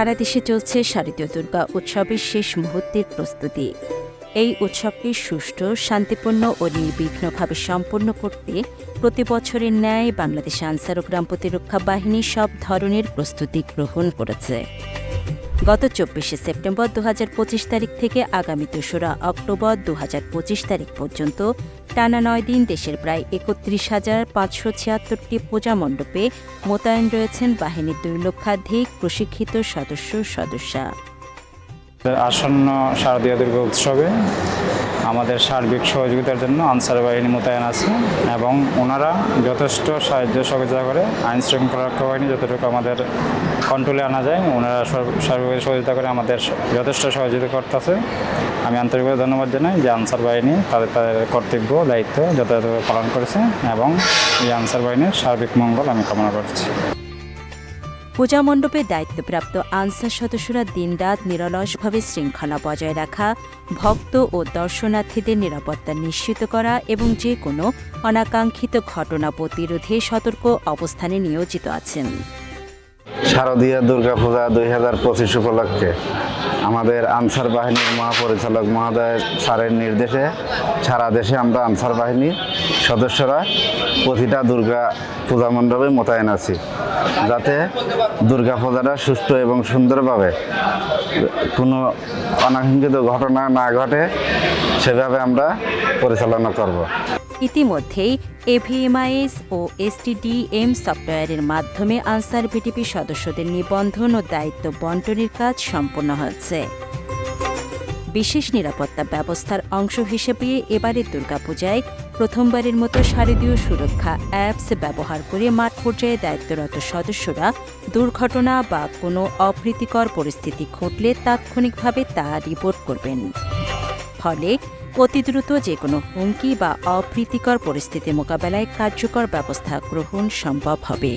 সারা দেশে চলছে শারদীয় দুর্গা উৎসবের শেষ মুহূর্তের প্রস্তুতি। এই উৎসবকে সুষ্ঠু, শান্তিপূর্ণ ও নির্বিঘ্নভাবে সম্পন্ন করতে প্রতি বছরের ন্যায় বাংলাদেশ আনসার ও গ্রাম প্রতিরক্ষা বাহিনী সব ধরনের প্রস্তুতি গ্রহণ করেছে। গত চব্বিশে সেপ্টেম্বর দু হাজার পঁচিশ তারিখ থেকে আগামী দোসরা অক্টোবর দু হাজার পঁচিশ তারিখ পর্যন্ত টানা নয় দিন দেশের প্রায় একত্রিশ হাজার পাঁচশো ছিয়াত্তরটি পূজা মণ্ডপে মোতায়েন রয়েছেন বাহিনীর দুই লক্ষাধিক প্রশিক্ষিত সদস্য সদস্যা। আসন্ন শারদীয় দুর্গা উৎসবে আমাদের সার্বিক সহযোগিতার জন্য আনসার বাহিনী মোতায়েন আছে এবং ওনারা যথেষ্ট সাহায্য সহযোগিতা করে, আইন শৃঙ্খলা রক্ষা বাহিনী যতটুকু আমাদের কন্ট্রোলে আনা যায়, ওনারা সার্বিক সহযোগিতা করে আমাদের যথেষ্ট সহযোগিতা করতেছে। আমি আন্তরিকভাবে ধন্যবাদ জানাই যে আনসার বাহিনী তাদের তাদের কর্তব্য, দায়িত্ব যথাযথভাবে পালন করেছে এবং এই আনসার বাহিনীর সার্বিক মঙ্গল আমি কামনা করছি। পূজা মণ্ডপে দায়িত্বপ্রাপ্ত আনসার সদস্যরা দিনরাত নিরলসভাবে শৃঙ্খলা বজায় রাখা, ভক্ত ও দর্শনার্থীদের নিরাপত্তা নিশ্চিত করা এবং যে কোনো অনাকাঙ্ক্ষিত ঘটনা প্রতিরোধে সতর্ক অবস্থানে নিয়োজিত আছেন। শারদীয় দুর্গাপূজা দুই হাজার পঁচিশ উপলক্ষে আমাদের আনসার বাহিনীর মহাপরিচালক মহোদয় স্যারের নির্দেশে সারা দেশে আমরা আনসার বাহিনীর সদস্যরা প্রতিটা দুর্গা পূজা মণ্ডপে মোতায়েন আছি। যাতে দুর্গা পূজাটা সুষ্ঠু এবং সুন্দরভাবে কোনো অনাকাঙ্ক্ষিত ঘটনা না ঘটে, সেভাবে আমরা পরিচালনা করব। ইতিমধ্যেই এভিএমআইএস ও এসটিডিএম সফটওয়্যারের মাধ্যমে আনসার ভিটিপি সদস্যদের নিবন্ধন ও দায়িত্ব বন্টনের কাজ সম্পন্ন হচ্ছে। বিশেষ নিরাপত্তা ব্যবস্থার অংশ হিসেবে এবারের দুর্গাপূজায় প্রথমবারের মতো শারদীয় সুরক্ষা অ্যাপস ব্যবহার করে মাঠ পর্যায়ে দায়িত্বরত সদস্যরা দুর্ঘটনা বা কোনো অপ্রীতিকর পরিস্থিতি ঘটলে তাৎক্ষণিকভাবে তা রিপোর্ট করবেন। ফলে অতি দ্রুত যে কোনো হুমকি বা অপ্রীতিকর পরিস্থিতি মোকাবেলায় কার্যকর ব্যবস্থা গ্রহণ সম্ভব হবে।